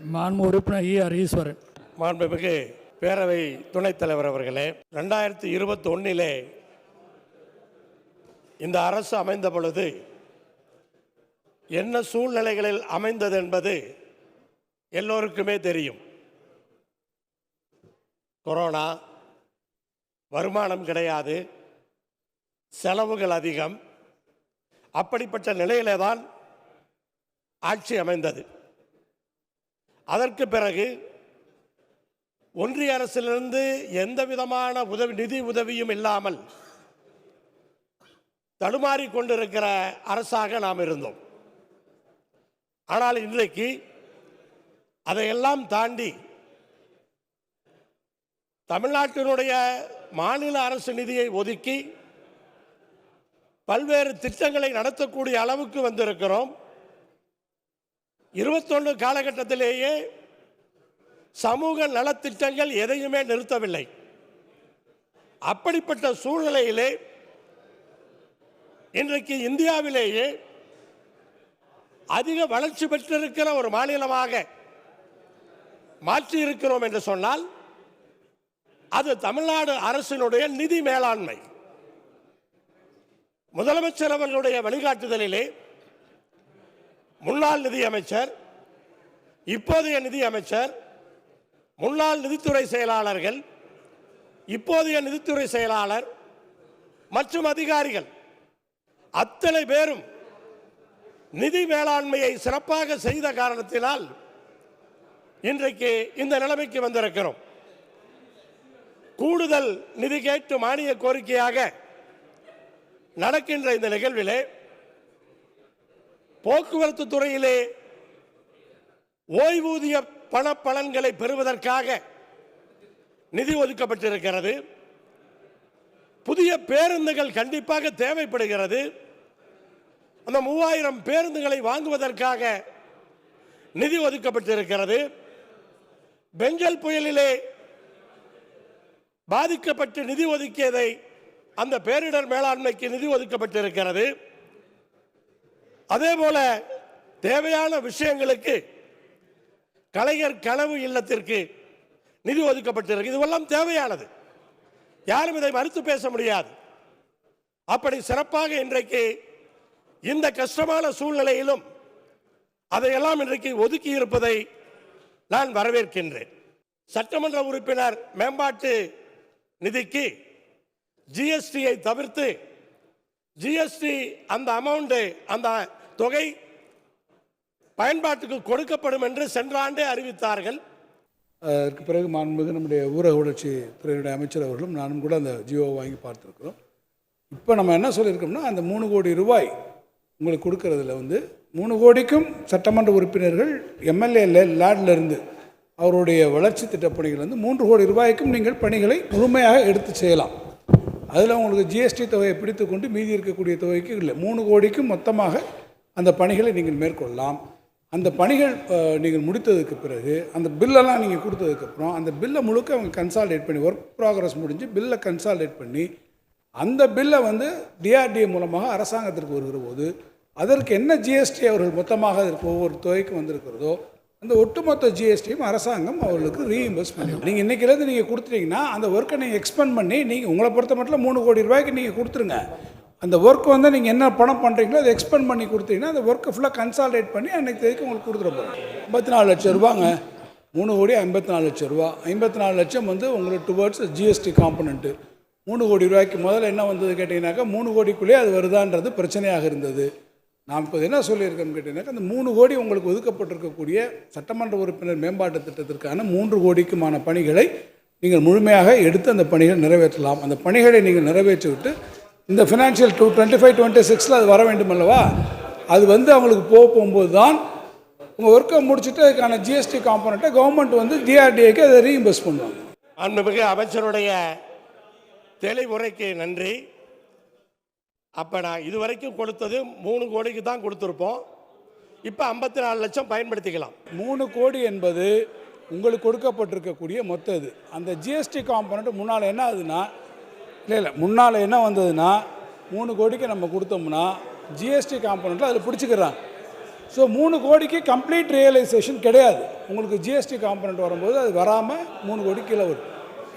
மாண்பு உறுப்பினர் E R ஈஸ்வரன் மாண்புமிகு பேரவை துணைத் தலைவர் அவர்களே ரெண்டாயிரத்தி இருபத்தி ஒன்றிலே இந்த அரசு அமைந்த பொழுது என்ன சூழ்நிலைகளில் அமைந்தது என்பது எல்லோருக்குமே தெரியும். கொரோனா வருமானம் கிடையாது செலவுகள் அதிகம் அப்படிப்பட்ட நிலையிலே தான் ஆட்சி அமைந்தது. அதற்கு பிறகு ஒன்றிய அரசிலிருந்து எந்த விதமான உதவி நிதி உதவியும் இல்லாமல் தடுமாறி கொண்டிருக்கிற அரசாக நாம் இருந்தோம். ஆனால் இன்றைக்கு அதையெல்லாம் தாண்டி தமிழ்நாட்டினுடைய மாநில அரசு நிதியை ஒதுக்கி பல்வேறு திட்டங்களை நடத்தக்கூடிய அளவுக்கு வந்திருக்கிறோம். இருபத்தொன்று காலகட்டத்திலேயே சமூக நலத்திட்டங்கள் எதையுமே நிறுத்தவில்லை. அப்படிப்பட்ட சூழ்நிலையிலே இன்றைக்கு இந்தியாவிலேயே அதிக வளர்ச்சி பெற்றிருக்கிற ஒரு மாநிலமாக மாற்றி இருக்கிறோம் என்று சொன்னால் அது தமிழ்நாடு அரசினுடைய நிதி மேலாண்மை. முதலமைச்சர் அவர்களுடைய வழிகாட்டுதலிலே முன்னாள் நிதியமைச்சர் இப்போதைய நிதியமைச்சர் முன்னாள் நிதித்துறை செயலாளர்கள் இப்போதைய நிதித்துறை செயலாளர் மற்றும் அதிகாரிகள் அத்தனை பேரும் நிதி மேலாண்மையை சிறப்பாக செய்த காரணத்தினால் இன்றைக்கு இந்த நிலைமைக்கு வந்திருக்கிறோம். கூடுதல் நிதி கேட்டு மானிய கோரிக்கையாக நடக்கின்ற இந்த நிகழ்விலே போக்குவரத்து துறையிலே ஓய்வூதிய பண பலன்களை பெறுவதற்காக நிதி ஒதுக்கப்பட்டிருக்கிறது. புதிய பேருந்துகள் கண்டிப்பாக தேவைப்படுகிறது. அந்த மூவாயிரம் பேருந்துகளை வாங்குவதற்காக நிதி ஒதுக்கப்பட்டிருக்கிறது. பெஞ்சல் புயலிலே பாதிக்கப்பட்டு நிதி ஒதுக்கியதை அந்த பேரிடர் மேலாண்மைக்கு நிதி ஒதுக்கப்பட்டிருக்கிறது. அதே போல தேவையான விஷயங்களுக்கு கலைஞர் கனவு இல்லத்திற்கு நிதி ஒதுக்கப்பட்டிருக்கு. இதுவெல்லாம் தேவையானது. யாரும் இதை மறுத்து பேச முடியாது. அப்படி சிறப்பாக இன்றைக்கு இந்த கஷ்டமான சூழ்நிலையிலும் அதையெல்லாம் இன்றைக்கு ஒதுக்கி இருப்பதை நான் வரவேற்கின்றேன். சட்டமன்ற உறுப்பினர் மேம்பாட்டு நிதிக்கு ஜிஎஸ்டியை தவிர்த்து ஜிஎஸ்டி அந்த அமௌண்ட் அந்த தொகை பயன்பாட்டுக்கு கொடுக்கப்படும் என்று சென்ற ஆண்டே அறிவித்தார்கள். அதற்கு பிறகு மாண்புமிகு நம்முடைய ஊரக வளர்ச்சி துறையினுடைய அமைச்சர் அவர்களும் நானும் கூட அந்த ஜியோவை வாங்கி பார்த்துருக்குறோம். இப்போ நம்ம என்ன சொல்லியிருக்கோம்னா அந்த மூணு கோடி ரூபாய் உங்களுக்கு கொடுக்கறதுல வந்து மூணு கோடிக்கும் சட்டமன்ற உறுப்பினர்கள் எம்எல்ஏ லேட்ல அவருடைய வளர்ச்சி திட்டப் பணிகள் வந்து மூன்று கோடி ரூபாய்க்கும் நீங்கள் பணிகளை முழுமையாக எடுத்து செய்யலாம். அதில் உங்களுக்கு ஜிஎஸ்டி தொகையை பிடித்து கொண்டு மீதி இருக்கக்கூடிய தொகைக்கு இல்லை மூணு கோடிக்கும் மொத்தமாக அந்த பணிகளை நீங்கள் மேற்கொள்ளலாம். அந்த பணிகள் நீங்கள் முடித்ததுக்கு பிறகு அந்த பில்லெல்லாம் நீங்கள் கொடுத்ததுக்கப்புறம் அந்த பில்லை முழுக்க அவங்க கன்சால்டேட் பண்ணி ஒர்க் ப்ராக்ரஸ் முடிஞ்சு பில்லை கன்சால்டேட் பண்ணி அந்த பில்லை வந்து டிஆர்டிஏ மூலமாக அரசாங்கத்திற்கு வருகிற போது அதற்கு என்ன ஜிஎஸ்டி அவர்கள் மொத்தமாக அதற்கு ஒவ்வொரு தொகைக்கும் வந்திருக்கிறதோ அந்த ஒட்டுமொத்த ஜிஎஸ்டியும் அரசாங்கம் அவர்களுக்கு ரீஇம்பர்ஸ் பண்ணிடும். நீங்கள் இன்றைக்கிலேருந்து நீங்கள் கொடுத்துட்டீங்கன்னா அந்த ஒர்க்கை நீங்கள் எக்ஸ்பெண்ட் பண்ணி நீங்கள் உங்களை பொறுத்த மட்டும் மூணு கோடி ரூபாய்க்கு நீங்கள் கொடுத்துருங்க. அந்த ஒர்க் வந்து நீங்கள் என்ன பணம் பண்ணுறீங்களோ அதை எக்ஸ்பெண்ட் பண்ணி கொடுத்தீங்கன்னா அந்த ஒர்க்கை ஃபுல்லாக கன்சால்டேட் பண்ணி அன்றைக்கு தேதிக்கு உங்களுக்கு கொடுத்துட போகிறோம் ஐம்பத்தி நாலு லட்சம் ரூபாங்க. மூணு கோடி ஐம்பத்தி நாலு லட்சம் ரூபா. ஐம்பத்தி நாலு லட்சம் வந்து உங்களுக்கு டுவர்ட்ஸ் ஜிஎஸ்டி காம்பனண்ட்டு மூணு கோடி ரூபாய்க்கு முதல்ல என்ன வந்தது கேட்டிங்கனாக்கா மூணு கோடிக்குள்ளேயே அது வருதான்றது பிரச்சனையாக இருந்தது. நாம் இப்போ என்ன சொல்லியிருக்கோம்னு கேட்டிங்கனாக்கா அந்த மூணு கோடி உங்களுக்கு ஒதுக்கப்பட்டிருக்கக்கூடிய சட்டமன்ற உறுப்பினர் மேம்பாட்டு திட்டத்திற்கான மூன்று கோடிக்குமான பணிகளை நீங்கள் முழுமையாக எடுத்து அந்த பணிகளை நிறைவேற்றலாம். அந்த பணிகளை நீங்கள் நிறைவேற்றிவிட்டு இந்த financial two twenty five twenty சிக்ஸில் அது வர வேண்டும் அல்லவா? அது வந்து அவங்களுக்கு போக போகும்போது தான் உங்கள் ஒர்க்கை முடிச்சுட்டு அதுக்கான ஜிஎஸ்டி காம்பனண்ட்டை கவர்மெண்ட் வந்து டிஆர்டிஏக்கு அதை ரீஇம்பர்ஸ் பண்ணுவாங்க. அன்புமிகு அமைச்சருடைய தெளிவுரைக்கு நன்றி. அப்போ நான் இதுவரைக்கும் கொடுத்தது மூணு கோடிக்கு தான் கொடுத்துருப்போம். இப்போ ஐம்பத்தி நாலு லட்சம் பயன்படுத்திக்கலாம். மூணு கோடி என்பது உங்களுக்கு கொடுக்கப்பட்டிருக்கக்கூடிய மொத்த இது அந்த ஜிஎஸ்டி காம்பனண்ட் முன்னால் என்ன ஆகுதுன்னா இல்லை இல்லை. முன்னால் என்ன வந்ததுன்னா மூணு கோடிக்கு நம்ம கொடுத்தோம்னா ஜிஎஸ்டி காம்பனண்ட்டில் அதில் பிடிச்சிக்கிறாங்க ஸோ மூணு கோடிக்கு கம்ப்ளீட் ரியலைசேஷன் கிடையாது. உங்களுக்கு ஜிஎஸ்டி காம்பனண்ட் வரும்போது அது வராமல் மூணு கோடி கீழே வரும்.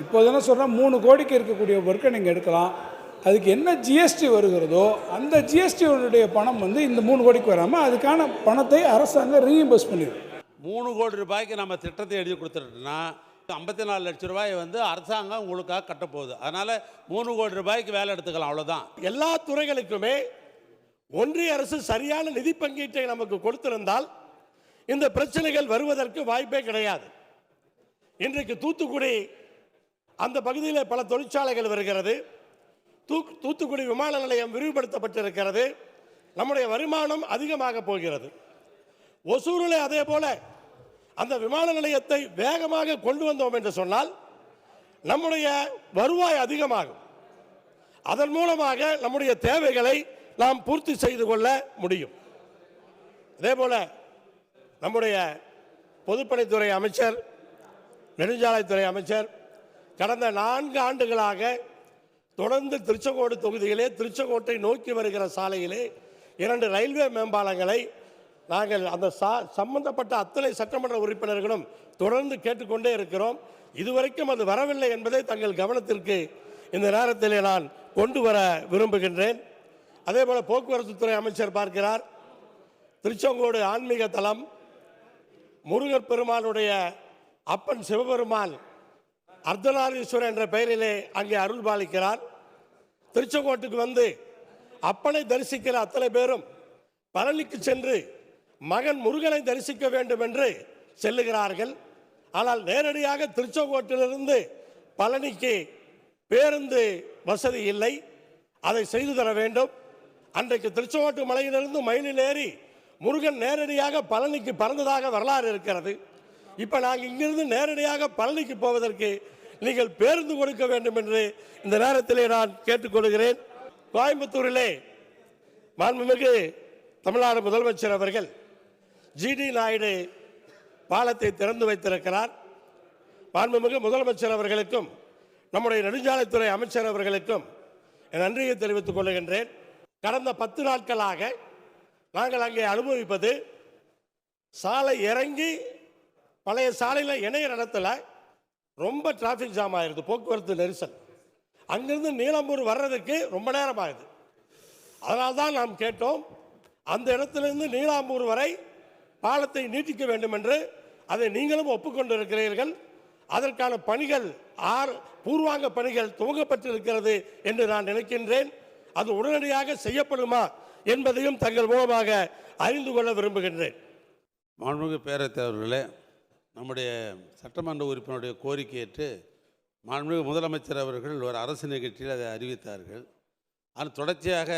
இப்போ என்ன சொல்கிறேன் மூணு கோடிக்கு இருக்கக்கூடிய ஒர்க்கை நீங்கள் எடுக்கலாம். அதுக்கு என்ன ஜிஎஸ்டி வருகிறதோ அந்த ஜிஎஸ்டியோடைய பணம் வந்து இந்த மூணு கோடிக்கு வராமல் அதுக்கான பணத்தை அரசாங்கம் ரீஇம்பர்ஸ் பண்ணிடும் மூணு கோடி ரூபாய்க்கு நம்ம திட்டத்தை எழுதி கொடுத்துட்டோம்னா ஐம்பத்தி நாலு லட்ச ரூபாய் வந்து அரசாங்கம் உங்களுக்காக கட்டப்போகுது அதனால் மூணு கோடி ரூபாய்க்கு வேலை எடுத்துக்கலாம் அவ்வளோதான் எல்லா துறைகளுக்குமே ஒன்றிய அரசு சரியான நிதி பங்கீட்டை நமக்கு கொடுத்திருந்தால் இந்த பிரச்சனைகள் வருவதற்கு வாய்ப்பே கிடையாது. இன்றைக்கு தூத்துக்குடி அந்த பகுதியில் பல தொழிற்சாலைகள் வருகிறது. தூ தூத்துக்குடி விமான நிலையம் விரிவுபடுத்தப்பட்டிருக்கிறது. நம்முடைய வருமானம் அதிகமாக போகிறது. ஒசூரில் அதே போல அந்த விமான நிலையத்தை வேகமாக கொண்டு வந்தோம் என்று சொன்னால் நம்முடைய வருவாய் அதிகமாகும். அதன் மூலமாக நம்முடைய தேவைகளை நாம் பூர்த்தி செய்து கொள்ள முடியும். அதே போல நம்முடைய பொதுப்பணித்துறை அமைச்சர் நெடுஞ்சாலைத்துறை அமைச்சர் கடந்த நான்கு ஆண்டுகளாக தொடர்ந்து திருச்செங்கோடு தொகுதியிலே திருச்செங்கோட்டை நோக்கி வருகிற சாலையிலே இரண்டு ரயில்வே மேம்பாலங்களை நாங்கள் அந்த சா சம்பந்தப்பட்ட அத்தனை சட்டமன்ற உறுப்பினர்களும் தொடர்ந்து கேட்டுக்கொண்டே இருக்கிறோம். இதுவரைக்கும் அது வரவில்லை என்பதை தங்கள் கவனத்திற்கு இந்த நேரத்தில் நான் கொண்டு வர விரும்புகின்றேன். அதே போல் போக்குவரத்துத்துறை அமைச்சர் பார்க்கிறார். திருச்செங்கோடு ஆன்மீக தலம் முருகர் பெருமானுடைய அப்பன் சிவபெருமான் அர்த்தநாரீஸ்வரர் என்ற பெயரிலே அங்கே அருள் பாலிக்கிறார் திருச்செங்கோட்டுக்கு வந்து அப்பனை தரிசிக்கிற அத்தனை பேரும் பழனிக்கு சென்று மகன் முருகனை தரிசிக்க வேண்டும் என்று செல்லுகிறார்கள். ஆனால் நேரடியாக திருச்செங்கோட்டிலிருந்து பழனிக்கு பேருந்து வசதி இல்லை. அதை செய்து தர வேண்டும். அன்றைக்கு திருச்செங்கோட்டு மலையிலிருந்து மயிலில் ஏறி முருகன் நேரடியாக பழனிக்கு பறந்ததாக வரலாறு இருக்கிறது. இப்போ நாங்கள் இங்கிருந்து நேரடியாக பழனிக்கு போவதற்கு நீங்கள் பேருந்து கொடுக்க வேண்டும் என்று இந்த நேரத்திலே நான் கேட்டுக்கொள்கிறேன். கோயம்புத்தூரிலே மாண்புமிகு தமிழ்நாடு முதலமைச்சர் அவர்கள் ஜிடி நாயுடு பாலத்தை திறந்து வைத்திருக்கிறார். மாண்புமிகு முதலமைச்சர் அவர்களுக்கும் நம்முடைய நெடுஞ்சாலைத்துறை அமைச்சர் அவர்களுக்கும் என் நன்றியை தெரிவித்துக் கொள்கின்றேன். கடந்த பத்து நாட்களாக நாங்கள் அங்கே அனுபவிப்பது சாலை இறங்கி பழைய சாலையில் இணைய இடத்துல ரொம்ப டிராஃபிக் ஜாம் ஆயிருது போக்குவரத்து நெரிசல். அங்கிருந்து நீலம்பூர் வர்றதுக்கு ரொம்ப நேரம் ஆகுது. அதனால்தான் நாம் கேட்டோம் அந்த இடத்துலேருந்து நீலாம்பூர் வரை பாலத்தை நீட்டிக்க வேண்டும் என்று அதை நீங்களும் ஒப்புக்கொண்டிருக்கிறீர்கள். அதற்கான பணிகள் ஆர் பூர்வாங்க பணிகள் துவங்கப்பட்டிருக்கிறது என்று நான் நினைக்கின்றேன். அது உடனடியாக செய்யப்படுமா என்பதையும் தங்கள் மூலமாக அறிந்து கொள்ள விரும்புகின்றேன். மாண்புமிகு பேரவைத் நம்முடைய சட்டமன்ற உறுப்பினருடைய கோரிக்கை ஏற்று மாண்புமிகு முதலமைச்சர் அவர்கள் ஒரு அரசு நிகழ்ச்சியில் அதை அறிவித்தார்கள். அது தொடர்ச்சியாக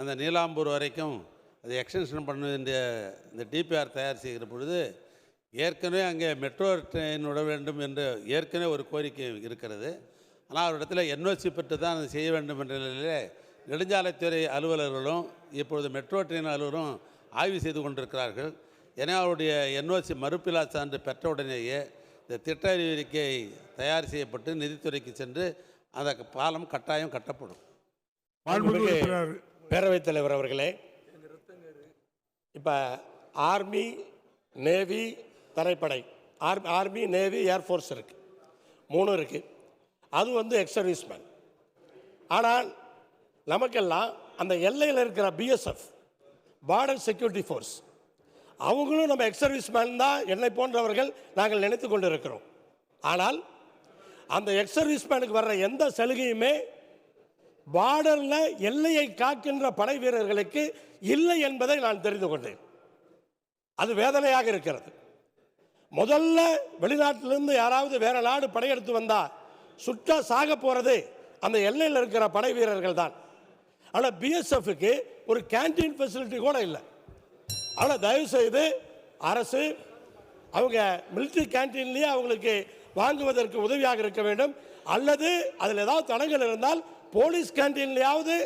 அந்த நீலாம்பூர் வரைக்கும் அதை எக்ஸ்டென்ஷன் பண்ண வேண்டிய இந்த டிபிஆர் தயார் செய்கிற பொழுது ஏற்கனவே அங்கே மெட்ரோ ட்ரெயின் விட வேண்டும் என்று ஏற்கனவே ஒரு கோரிக்கை இருக்கிறது. ஆனால் அவரிடத்தில் என்ஓசி பெற்று தான் அதை செய்ய வேண்டும் என்ற நிலையிலே நெடுஞ்சாலைத்துறை அலுவலர்களும் இப்பொழுது மெட்ரோ ட்ரெயின் அலுவலரும் ஆய்வு செய்து கொண்டிருக்கிறார்கள். எனவே அவருடைய என்ஓசி மறுப்பிலா சான்று பெற்ற உடனேயே இந்த திட்ட அறிவிக்கை தயார் செய்யப்பட்டு நிதித்துறைக்கு சென்று அந்த பாலம் கட்டாயம் கட்டப்படும். மாண்புமிகு பேரவைத் தலைவர் அவர்களே இப்போ army navy தரைப்படை. Army army navy air force இருக்குது மூணும் இருக்குது அது வந்து எக்ஸ் சர்வீஸ்மேன் ஆனால் நமக்கெல்லாம் அந்த எல்லையில் இருக்கிற பிஎஸ்எஃப் பார்டர் செக்யூரிட்டி ஃபோர்ஸ் அவங்களும் நம்ம எக்ஸ் சர்வீஸ்மேன் தான் என்னை போன்றவர்கள் நாங்கள் நினைத்து கொண்டு இருக்கிறோம் ஆனால் அந்த எக்ஸ் சர்வீஸ்மேனுக்கு வர்ற எந்த சலுகையுமே பார்டரில் எல்லையை காக்கின்ற படை வீரர்களுக்கு இல்லை என்பதை நான் தெரிந்து கொண்டேன். அது வேதனையாக இருக்கிறது. முதல்ல வெளிநாட்டிலிருந்து யாராவது வேற நாடு படையெடுத்து வந்தா சுட்டா சாக போறது அந்த எல்லையில் இருக்கிற படை வீரர்கள் தான். ஆனால் பிஎஸ்எஃப்க்கு ஒரு கேண்டீன் ஃபெசிலிட்டி கூட இல்லை. ஆனால் தயவு செய்து அரசு அவங்க மிலிட்ரி கேண்டீன்லேயே அவங்களுக்கு வாங்குவதற்கு உதவியாக இருக்க வேண்டும். அல்லது அதில் ஏதாவது தடங்கள் இருந்தால் போலீஸ் கேண்டீன்லையாவது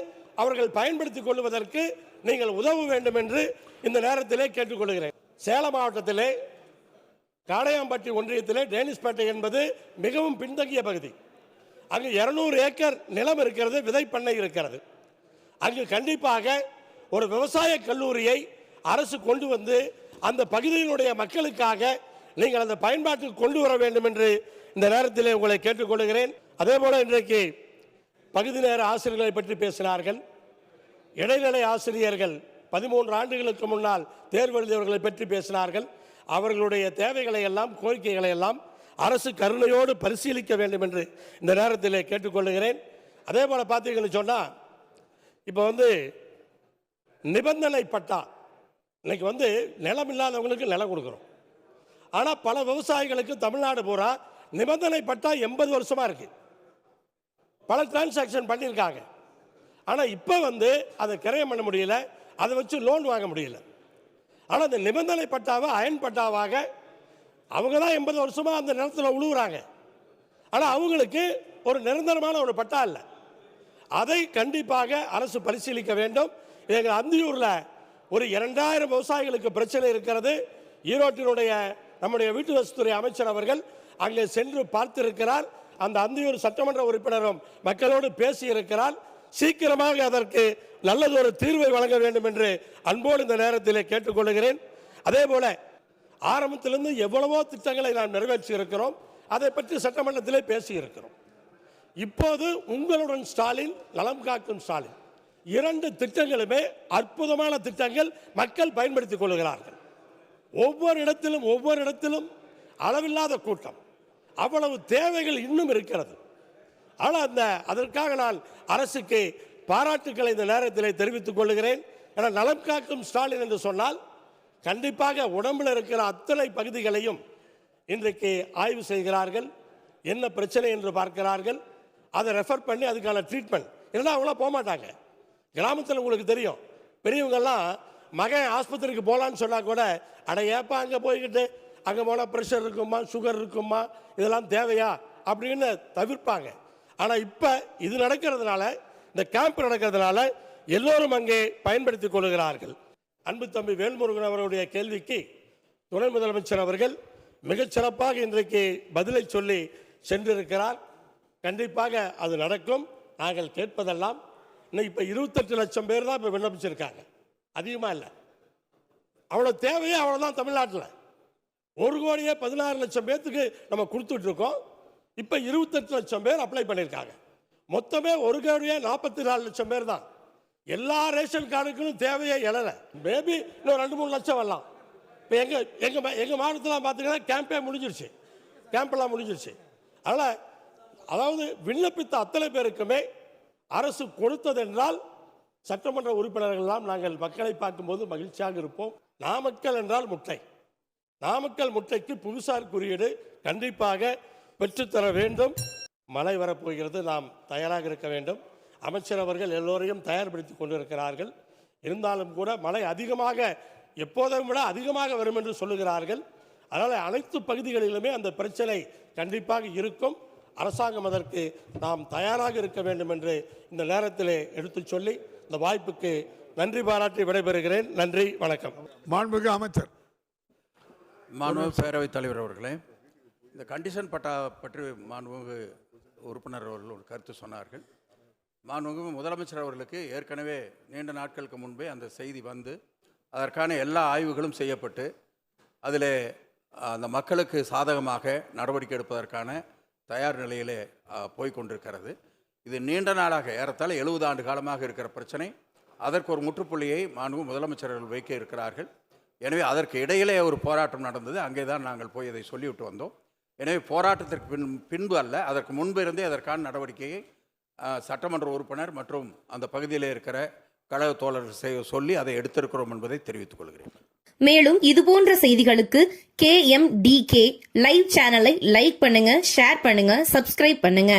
அவர்கள் பயன்படுத்திக் கொள்வதற்கு நீங்கள் உதவ வேண்டும் என்று இந்த நேரத்திலே கேட்டுக்கொள்கிறேன். சேலம் மாவட்டத்திலே காடையாம்பட்டி ஒன்றியத்திலே டேனிஸ்பேட்டை என்பது மிகவும் பின்தங்கிய பகுதி. அங்கு இருநூறு ஏக்கர் நிலம் இருக்கிறது விதை பண்ணை இருக்கிறது. அங்கு கண்டிப்பாக ஒரு விவசாய கல்லூரியை அரசு கொண்டு வந்து அந்த பகுதியினுடைய மக்களுக்காக நீங்கள் அந்த பயன்பாட்டுக்கு கொண்டு வர வேண்டும் என்று இந்த நேரத்தில் உங்களை கேட்டுக்கொள்கிறேன். அதே போல இன்றைக்கு பகுதி நேர ஆசிரியர்களை பற்றி பேசினார்கள். இடைநிலை ஆசிரியர்கள் பதிமூன்று ஆண்டுகளுக்கு முன்னால் தேர்வு எழுதியவர்களை பற்றி பேசினார்கள். அவர்களுடைய தேவைகளை எல்லாம் கோரிக்கைகளை எல்லாம் அரசு கருணையோடு பரிசீலிக்க வேண்டும் என்று இந்த நேரத்தில் கேட்டுக்கொள்கிறேன். அதே போல் பார்த்தீங்கன்னு சொன்னால் இப்போ வந்து நிபந்தனை பட்டா இன்னைக்கு வந்து நிலம் இல்லாதவங்களுக்கு நிலம் கொடுக்குறோம். ஆனால் பல விவசாயிகளுக்கு தமிழ்நாடு பூரா நிபந்தனை பட்டா எண்பது வருஷமாக இருக்குது பல டிரான்சாக்ஷன் பண்ணியிருக்காங்க. ஆனால் இப்போ வந்து அதை கிரயம் பண்ண முடியல. அதை வச்சு லோன் வாங்க முடியல. ஆனால் அந்த நிபந்தனை பட்டாவை அயன் பட்டாவாக அவங்க தான் எண்பது வருஷமாக அந்த நிலத்தில் உழுவுறாங்க. ஆனால் அவங்களுக்கு ஒரு நிரந்தரமான ஒரு பட்டா இல்லை. அதை கண்டிப்பாக அரசு பரிசீலிக்க வேண்டும். எங்கள் அந்தியூரில் ஒரு இரண்டாயிரம் விவசாயிகளுக்கு பிரச்சனை இருக்கிறது. ஈரோட்டினுடைய நம்முடைய வீட்டு வசதித்துறை அமைச்சர் அவர்கள் அங்கே சென்று பார்த்திருக்கிறார். அந்த அந்தியூர் சட்டமன்ற உறுப்பினரும் மக்களோடு பேசியிருக்கிறார். சீக்கிரமாக அதற்கு நல்லதொரு தீர்வை வழங்க வேண்டும் என்று அன்போடு இந்த நேரத்தில் கேட்டுக்கொள்கிறேன். அதே போல ஆரம்பத்திலிருந்து எவ்வளவோ திட்டங்களை நாம் நிறைவேற்றி இருக்கிறோம் அதை பற்றி சட்டமன்றத்திலே பேசியிருக்கிறோம். இப்போது உங்களுடன் ஸ்டாலின் நலம் காக்கும் ஸ்டாலின். இரண்டு திட்டங்களுமே அற்புதமான திட்டங்கள் மக்கள் பயன்படுத்திக் கொள்கிறார்கள். ஒவ்வொரு இடத்திலும் ஒவ்வொரு இடத்திலும் அளவில்லாத கூட்டம். அவ்வளவு தேவைகள் இன்னும் இருக்கிறது. ஆனால் அந்த அதற்காக நான் அரசுக்கு பாராட்டுக்களை இந்த நேரத்தில் தெரிவித்துக் கொள்கிறேன். ஏன்னா நலம் காக்கும் ஸ்டாலின் என்று சொன்னால் கண்டிப்பாக உடம்பில் இருக்கிற அத்தனை பகுதிகளையும் இன்றைக்கு ஆய்வு செய்கிறார்கள். என்ன பிரச்சனை என்று பார்க்கிறார்கள். அதை ரெஃபர் பண்ணி அதுக்கான ட்ரீட்மெண்ட் இல்லைன்னா அவங்களாம் போக மாட்டாங்க. கிராமத்தில் உங்களுக்கு தெரியும். பெரியவங்கெல்லாம் மகன் ஆஸ்பத்திரிக்கு போகலான்னு சொன்னால் கூட அட ஏப்பா அங்கே போய்கிட்டு அங்கே போனால் ப்ரெஷர் இருக்குமா சுகர் இருக்குமா இதெல்லாம் தேவையா அப்படின்னு தவிர்ப்பாங்க. ஆனால் இப்போ இது நடக்கிறதுனால இந்த கேம்ப் நடக்கிறதுனால எல்லோரும் அங்கே பயன்படுத்தி கொள்கிறார்கள். அன்பு தம்பி வேல்முருகன் அவருடைய கேள்விக்கு துணை முதலமைச்சர் அவர்கள் மிகச்சிறப்பாக இன்றைக்கு பதிலை சொல்லி சென்றிருக்கிறார். கண்டிப்பாக அது நடக்கும். நாங்கள் கேட்பதெல்லாம் இன்னும் இப்போ இருபத்தெட்டு லட்சம் பேர் தான் இப்போ விண்ணப்பிச்சிருக்காங்க. அதிகமாக இல்லை. அவ்வளோ தேவையே அவ்வளோதான் தமிழ்நாட்டில். ஒரு கோடியே பதினாறு லட்சம் பேர்த்துக்கு நம்ம கொடுத்துட்ருக்கோம். இப்போ இருபத்தெட்டு லட்சம் பேர் அப்ளை பண்ணியிருக்காங்க. மொத்தமே ஒரு கோடியே நாற்பத்தி நாலு லட்சம் பேர் தான். எல்லா ரேஷன் கார்டுக்கும் தேவையே எழலை. மேபி இன்னும் ரெண்டு மூணு லட்சம் வரலாம். இப்போ எங்கள் எங்கள் எங்கள் மாவட்டத்தில் பார்த்தீங்கன்னா கேம்பே முடிஞ்சிருச்சு. கேம்பெல்லாம் முடிஞ்சிருச்சு. அதனால் அதாவது விண்ணப்பித்த அத்தனை பேருக்குமே அரசு கொடுத்ததென்றால் சட்டமன்ற உறுப்பினர்கள்லாம் நாங்கள் மக்களை பார்க்கும்போது மகிழ்ச்சியாக இருப்போம். நாமக்கல் என்றால் முட்டை. நாமக்கல் முட்டைக்கு புவிசார் குறியீடு கண்டிப்பாக பெற்றுத்தர வேண்டும். மழை வரப்போகிறது நாம் தயாராக இருக்க வேண்டும். அமைச்சர் அவர்கள் எல்லோரையும் தயார்படுத்தி கொண்டிருக்கிறார்கள். இருந்தாலும் கூட மழை அதிகமாக எப்போதும் விட அதிகமாக வரும் என்று சொல்லுகிறார்கள். அதனால் அனைத்து பகுதிகளிலுமே அந்த பிரச்சனை கண்டிப்பாக இருக்கும். அரசாங்கம் அதற்கு நாம் தயாராக இருக்க வேண்டும் என்று இந்த நேரத்திலே எடுத்துச் சொல்லி இந்த வாய்ப்புக்கு நன்றி பாராட்டி விடைபெறுகிறேன். நன்றி வணக்கம். மாண்புமிகு அமைச்சர் மாண்புமிகு பேரவைத் தலைவர் அவர்களே இந்த கண்டிஷன் பட்டா பற்றி மாண்புமிகு உறுப்பினர் அவர்கள் ஒரு கருத்து சொன்னார்கள். மாண்புமிகு முதலமைச்சர் அவர்களுக்கு ஏற்கனவே நீண்ட நாட்களுக்கு முன்பே அந்த செய்தி வந்து அதற்கான எல்லா ஆய்வுகளும் செய்யப்பட்டு அதில் அந்த மக்களுக்கு சாதகமாக நடவடிக்கை எடுப்பதற்கான தயார் நிலையிலே போய்கொண்டிருக்கிறது இது நீண்ட நாளாக ஏறத்தாழ எழுபது ஆண்டு காலமாக இருக்கிற பிரச்சனை. அதற்கு ஒரு முற்றுப்புள்ளியை மாண்பு முதலமைச்சர்கள் வைக்க இருக்கிறார்கள். எனவே அதற்கு இடையிலே ஒரு போராட்டம் நடந்தது. அங்கே தான் நாங்கள் போய் இதை சொல்லிவிட்டு வந்தோம். எனவே போராட்டத்திற்கு பின் பின்பு அல்ல அதற்கு முன்பு இருந்தே அதற்கான நடவடிக்கையை சட்டமன்ற உறுப்பினர் மற்றும் அந்த பகுதியில் இருக்கிற கழக தோழர்கள் செய்ய சொல்லி அதை எடுத்திருக்கிறோம் என்பதை தெரிவித்துக் கொள்கிறேன். மேலும் இதுபோன்ற செய்திகளுக்கு K M D K live சேனலை லைக் பண்ணுங்க ஷேர் பண்ணுங்க சப்ஸ்கிரைப் பண்ணுங்க.